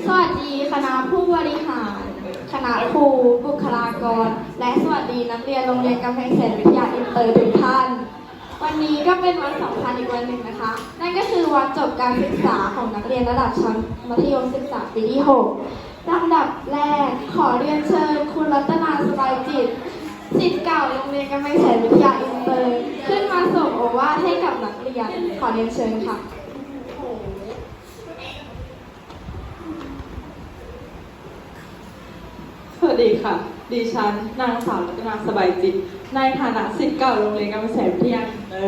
สวัสดีคณะผู้บริหาร คณะครูบุคลากร และสวัสดีนักเรียนโรงเรียนกำแพงแสนวิทยาอินเตอร์ทุกท่าน วันนี้ก็เป็นวันสำคัญอีกวันหนึ่งนะคะ นั่นก็คือวันจบการศึกษาของนักเรียนระดับชั้นมัธยมศึกษาปีที่6ลำดับแรกขอเรียนเชิญคุณรัตนาสบายจิตศิษย์เก่าโรงเรียนกำแพงแสนวิทยาอินเตอร์ ขึ้นมาส่งโอวาทให้กับนักเรียนขอเรียนเชิญค่ะ ส วัสดีค่ะ ดิฉันนางสาวรัตนาสบายจิต ในฐานะศิษย์เก่าโรงเรียนกำแพงแสนวิทยาอินเตอ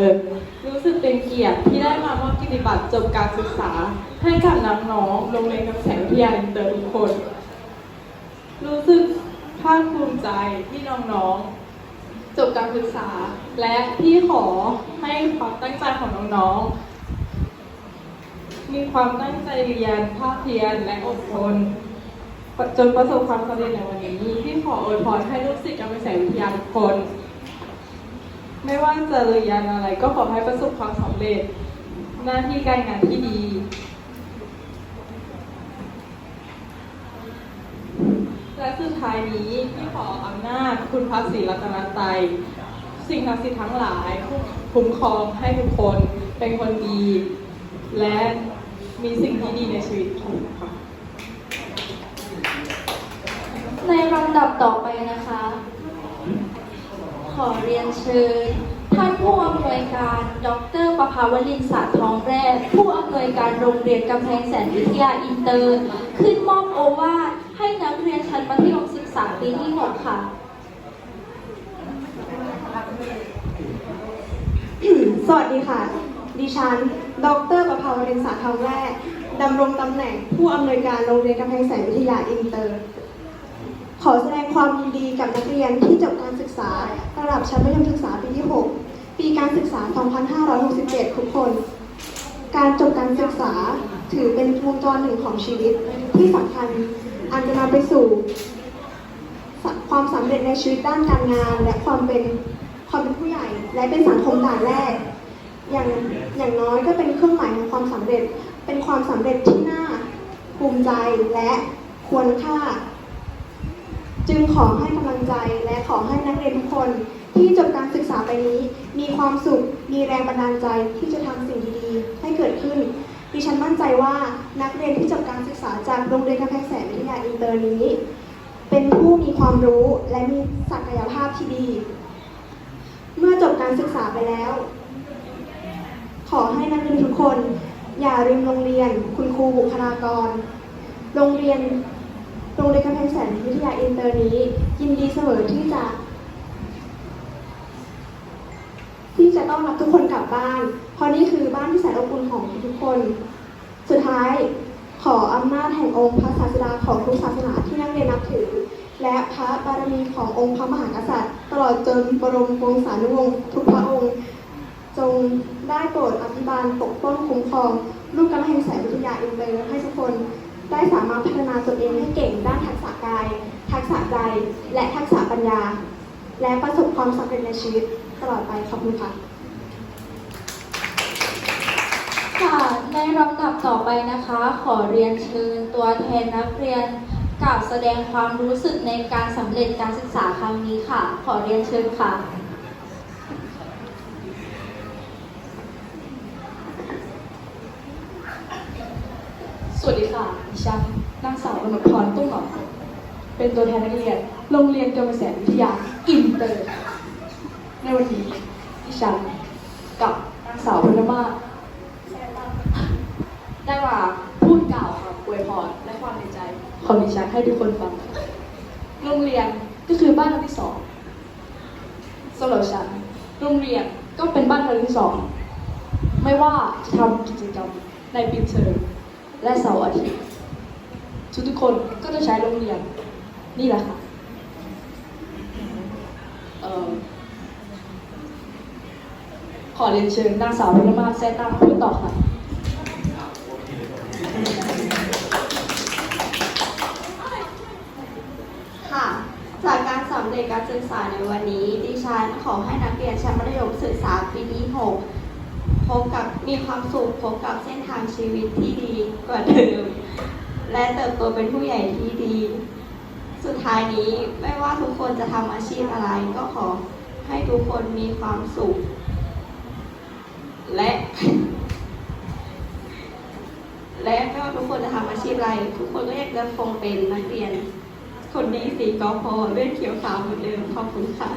รู้สึกเป็นเกียรติที่ได้มามอบกิติบัตรจบการศึกษา ให้กับน้องๆโรงเรียนกำแพงแสนวิทยาอินเตอร์ทุกคน รู้สึกภาคภูมิใจที่น้องๆจบการศึกษา และพี่ขอให้ความตั้งใจของน้องๆมีความตั้งใจเรียนภาคเพียรและอดทน จนประสบความสำเร็จในวันนี้ที่ขออวยพรให้ลูกศิษย์การศึกษาวิทยาทุกคน ไม่ว่าจะเรียนอะไร ก็ขอให้ประสบความสำเร็จ หน้าที่การงานที่ดี และสุดท้ายนี้ที่ขออำนาจคุณพระศรีรัตนตรัยสิ่งศักดิ์สิทธิ์ทั้งหลายคุ้มครองให้ทุกคนเป็นคนดี และมีสิ่งที่ดีในชีวิตทุกค่ะ ในลำดับต่อไปนะคะ ขอเรียนเชิญ ท่านผู้อำนวยการ ดรประภาวลินสาทองแรก ผู้อำนวยการโรงเรียนกำแพงแสนวิทยาอินเตอร์ ขึ้นมอบโอวาทให้นักเรียนชั้นมัธยมศึกษาปีที่ 6 ค่ะ สวัสดีค่ะ ดิฉัน ดรประภาวรินสาทองแรกดำรงตำแหน่งผู้อำนวยการโรงเรียนกำแพงแสนวิทยาอินเตอร์ ขอแสดงความยินดีกับนักเรียนที่จบการศึกษา ระดับชั้นมัธยมศึกษาปีที่ 6 ปีการศึกษา 2567 ทุกคน การจบการศึกษาถือเป็นวงจรหนึ่งของชีวิตที่สำคัญอันจะนำไปสู่ความสำเร็จในชีวิตด้านการงาน และความเป็นความเป็นผู้ใหญ่ และเป็นสังคมด่านแรก อย่างอย่างน้อยก็เป็นเครื่องหมายของความสำเร็จ เป็นความสำเร็จที่น่าภูมิใจและควรค่า จึงขอให้กำลังใจและขอให้นักเรียนทุกคน ที่จบการศึกษาไปนี้ มีความสุข มีแรงบันดาลใจที่จะทำสิ่งดีๆ ให้เกิดขึ้น ดิฉันมั่นใจว่านักเรียนที่จบการศึกษาจากโรงเรียนกำแพงแสนวิทยาอินเตอร์นี้ เป็นผู้มีความรู้และมีศักยภาพที่ดี เมื่อจบการศึกษาไปแล้ว ขอให้นักเรียนทุกคน อย่าลืมโรงเรียน คุณครูบุคลากร โรงเรียน โรงเรียนกำแพงแสนวิทยาอินเตอร์นี้ ยินดีเสมอที่จะ ที่จะต้องรับทุกคนกลับบ้าน เพราะนี่คือบ้านที่แสนอบอุ่นของทุกคน สุดท้ายขออำนาจแห่งองค์พระศาสดาของทุกศาสนาที่นักเรียนนับถือ และพระบารมีขององค์พระมหากษัตริย์ ตลอดจนบรมวงศานุวงศ์ทุกพระองค์ จงได้โปรดอภิบาลปกป้องคุ้มครองลูกกำแพงแสนวิทยาอินเตอร์ให้ทุกคน ได้สามารถพัฒนาตนเองให้เก่งด้านทักษะกาย ทักษะใจ และทักษะปัญญา และประสบความสำเร็จในชีวิตตลอดไปขอบคุณค่ะค่ะในลำดับต่อไปนะคะ ขอเรียนเชิญตัวแทนนักเรียนกล่าวแสดงความรู้สึกในการสำเร็จการศึกษาครั้งนี้ค่ะ ขอเรียนเชิญค่ะ ส วัสดีค่ะดิฉันนางสาวอนุพรตุ้งหนอเป็นตัวแทนนักเรียน โรงเรียนกำแพงแสนวิทยาอินเตอร์ ในวันนี้ดิฉันกับนางสาวพนมาได้มาพูดกล่าวคำอวยพรและความในใจของดิฉันให้ทุกคนฟัง โรงเรียนก็คือบ้านหลังที่สองสำหรับฉันโรงเรียนก็เป็นบ้านหลังที่สอง ไม่ว่าจะทำกิจกรรมในปิดเทอม และเสาร์อาทิตย์ทุกทุกคนก็จะใช้โรงเรียนนี่แหละค่ะออขอเรียนเชิญนางสาวพนมาศแซ่ตั้งพูดต่อค่ะค่ะจากการสำเร็จการศึกษาในวันนี้ ดิฉันขอให้นักเรียนชั้นมัธยมศึกษาปีที่ 6 พบกับมีความสุขพบกับเส้นทางชีวิตที่ดีกว่าเดิม และเติบโตเป็นผู้ใหญ่ที่ดี สุดท้ายนี้ไม่ว่าทุกคนจะทำอาชีพอะไรก็ขอให้ทุกคนมีความสุข และ และไม่ว่าทุกคนจะทำอาชีพอะไร ทุกคนก็อยากจะคงเป็นนักเรียน คนดีสีกอพอเลือดเขียวขาวเหมือนเดิมขอบคุณค่ะ